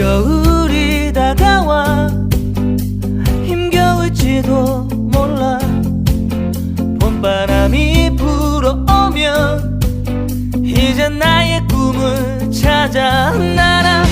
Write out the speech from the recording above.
겨울이 다가와 힘겨울지도 몰라. 봄바람이 불어오면 이제 나의 꿈을 찾아 날아